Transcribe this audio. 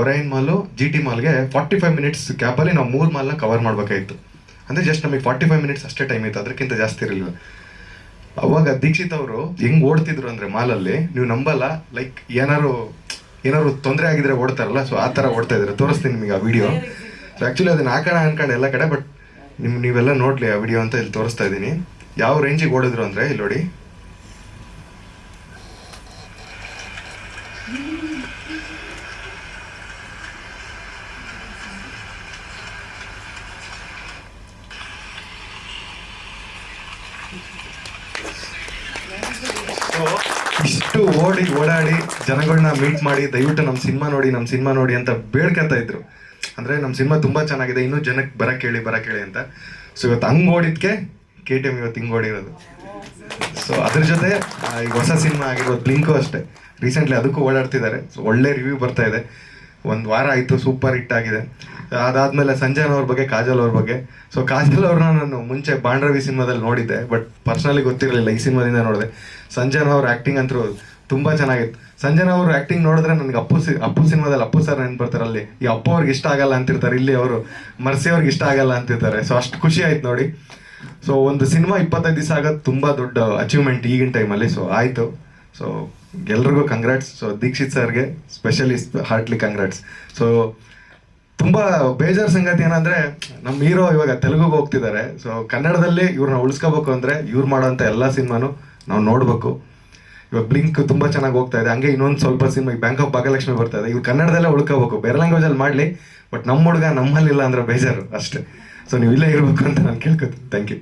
Orion mall G T ಮಾಲ್ಗೆ forty five minutes ಕ್ಯಾಬಲ್ಲಿ ನಾವು ಮೂರು ಮಾಲ್ನ ಕವರ್ ಮಾಡಬೇಕಾಗಿತ್ತು ಅಂದರೆ ಜಸ್ಟ್ ನಮಗೆ ಫಾರ್ಟಿ ಫೈವ್ ಮಿನಿಟ್ಸ್ ಅಷ್ಟೇ ಟೈಮ್ ಇತ್ತು ಅದಕ್ಕಿಂತ ಜಾಸ್ತಿ ಇರಲಿಲ್ಲ. ಅವಾಗ ದೀಕ್ಷಿತ್ ಅವರು ಹೆಂಗ್ ಓಡ್ತಿದ್ರು ಅಂದ್ರೆ ಮಾಲಲ್ಲಿ ನೀವು ನಂಬಲ್ಲ ಲೈಕ್ ಏನಾರು ಏನಾರು ತೊಂದರೆ ಆಗಿದ್ರೆ ಓಡ್ತಾರಲ್ಲ ಸೊ ಆ ಥರ ಓಡ್ತಾ ಇದ್ದಾರೆ ತೋರಿಸ್ತೀನಿ ನಿಮಗೆ ಆ ವಿಡಿಯೋ ಸೊ ಆಕ್ಚುಲಿ ಅದನ್ನ ಹಾಕೋಣ ಅನ್ಕೊಂಡು ಎಲ್ಲ ಕಡೆ ಬಟ್ ನಿಮ್, ನೀವೆಲ್ಲ ನೋಡ್ಲಿ ಆ ವಿಡಿಯೋ ಅಂತ ಇಲ್ಲಿ ತೋರಿಸ್ತಾ ಇದ್ದೀನಿ. ಯಾವ ರೇಂಜಿಗೆ ಓಡಿದ್ರು ಅಂದ್ರೆ, ಇಲ್ಲಿ ನೋಡಿ. ಇಷ್ಟು ಓಡಿ ಓಡಾಡಿ ಜನಗಳನ್ನ ಮೀಟ್ ಮಾಡಿ, ದಯವಿಟ್ಟು ನಮ್ಮ ಸಿನಿಮಾ ನೋಡಿ ನಮ್ಮ ಸಿನಿಮಾ ನೋಡಿ ಅಂತ ಬೇಡ್ಕೊಂತ ಇದ್ರು. ಅಂದ್ರೆ ನಮ್ಮ ಸಿನಿಮಾ ತುಂಬಾ ಚೆನ್ನಾಗಿದೆ, ಇನ್ನೂ ಜನಕ್ಕೆ ಬರಕ್ಕೆ ಹೇಳಿ ಬರಕ್ಕೆ ಹೇಳಿ ಅಂತ. ಸೊ ಇವತ್ತು ಹಂಗ್ ಓಡಿದ್ಕೆ ಕೆ ಟಿ ಎಂ ಇವತ್ತು ಹಿಂಗೆ ಓಡಿರೋದು. ಸೊ ಅದ್ರ ಜೊತೆ ಈಗ ಹೊಸ ಸಿನಿಮಾ ಆಗಿರೋದು ಬ್ಲಿಂಕು ಅಷ್ಟೇ. ರೀಸೆಂಟ್ಲಿ ಅದಕ್ಕೂ ಓಡಾಡ್ತಿದ್ದಾರೆ. ಸೊ ಒಳ್ಳೆ ರಿವ್ಯೂ ಬರ್ತಾ ಇದೆ. ಒಂದು ವಾರ ಆಯಿತು ಸೂಪರ್ ಹಿಟ್ ಆಗಿದೆ. ಅದಾದ್ಮೇಲೆ ಸಂಜಯ್ ಅವ್ರ ಬಗ್ಗೆ, ಕಾಜಲ್ ಅವ್ರ ಬಗ್ಗೆ. ಸೊ ಕಾಜಲ್ ಅವ್ರನ್ನ ನಾನು ಮುಂಚೆ ಬಾಂಡ್ರವಿ ಸಿನಿಮಾದಲ್ಲಿ ನೋಡಿದ್ದೆ ಬಟ್ ಪರ್ಸ್ನಲಿ ಗೊತ್ತಿರಲಿಲ್ಲ ಈ ಸಿನಿಮಾದಿಂದ ನೋಡಿದೆ. ಸಂಜಯ್ ಅವ್ರ ಆ್ಯಕ್ಟಿಂಗ್ ಅಂತೂ ತುಂಬ ಚೆನ್ನಾಗಿತ್ತು. ಸಂಜಯ್ ಅವ್ರ ಆ್ಯಕ್ಟಿಂಗ್ ನೋಡಿದ್ರೆ ನನಗೆ ಅಪ್ಪು ಸಿ, ಅಪ್ಪು ಸಿನಿಮಾದಲ್ಲಿ ಅಪ್ಪು ಸರ್ ನೆನ್ಪು ಬರ್ತಾರೆ ಅಲ್ಲಿ? ಈ ಅಪ್ಪ ಅವ್ರಿಗೆ ಇಷ್ಟ ಆಗಲ್ಲ ಅಂತಿರ್ತಾರೆ, ಇಲ್ಲಿ ಅವರು ಮರ್ಸಿ ಅವ್ರಿಗೆ ಇಷ್ಟ ಆಗಲ್ಲ ಅಂತಿರ್ತಾರೆ. ಸೊ ಅಷ್ಟು ಖುಷಿ ಆಯ್ತು ನೋಡಿ. ಸೊ ಒಂದು ಸಿನಿಮಾ ಇಪ್ಪತ್ತೈದು ದಿವಸ ಆಗೋದು ತುಂಬ ದೊಡ್ಡ ಅಚೀವ್ಮೆಂಟ್ ಈಗಿನ ಟೈಮಲ್ಲಿ ಸೊ ಆಯಿತು. ಸೊ ಎಲ್ರಿಗೂ ಕಂಗ್ರಾಟ್ಸ್ ಸೊ ದೀಕ್ಷಿತ್ ಸರ್ಗೆ ಸ್ಪೆಷಲಿ ಹಾರ್ಟ್ಲಿ ಕಂಗ್ರಾಟ್ಸ್ ಸೊ ತುಂಬ ಬೇಜಾರ್ ಸಂಗತಿ ಏನಂದ್ರೆ ನಮ್ಮ ಹೀರೋ ಇವಾಗ ತೆಲುಗುಗೆ ಹೋಗ್ತಿದ್ದಾರೆ ಸೊ ಕನ್ನಡದಲ್ಲಿ ಇವ್ರನ್ನ ಉಳಿಸ್ಕೋಬೇಕು ಅಂದ್ರೆ ಇವ್ರು ಮಾಡೋಂತ ಎಲ್ಲ ಸಿನಿಮಾನು ನಾವು ನೋಡಬೇಕು. ಇವಾಗ ಬ್ಲಿಂಕ್ ತುಂಬಾ ಚೆನ್ನಾಗಿ ಹೋಗ್ತಾ ಇದೆ. ಹಂಗೆ ಇನ್ನೊಂದು ಸ್ವಲ್ಪ ಸಿನಿಮಾ ಬ್ಯಾಂಕ್ ಆಫ್ ಭಾಗ್ಯಲಕ್ಷ್ಮಿ ಬರ್ತಾ ಇದೆ. ಇವ್ರು ಕನ್ನಡದಲ್ಲೇ ಉಳ್ಕೋಬೇಕು. ಬೇರೆ ಲ್ಯಾಂಗ್ವೇಜಲ್ಲಿ ಮಾಡಲಿ ಬಟ್ ನಮ್ಮ ಹುಡುಗ ನಮ್ಮಲ್ಲಿಲ್ಲ ಅಂದ್ರೆ ಬೇಜಾರು ಅಷ್ಟೇ. ಸೊ ನೀವು ಇಲ್ಲೇ ಇರಬೇಕು ಅಂತ ನಾನು ಕೇಳ್ಕೊತೀನಿ. Thank you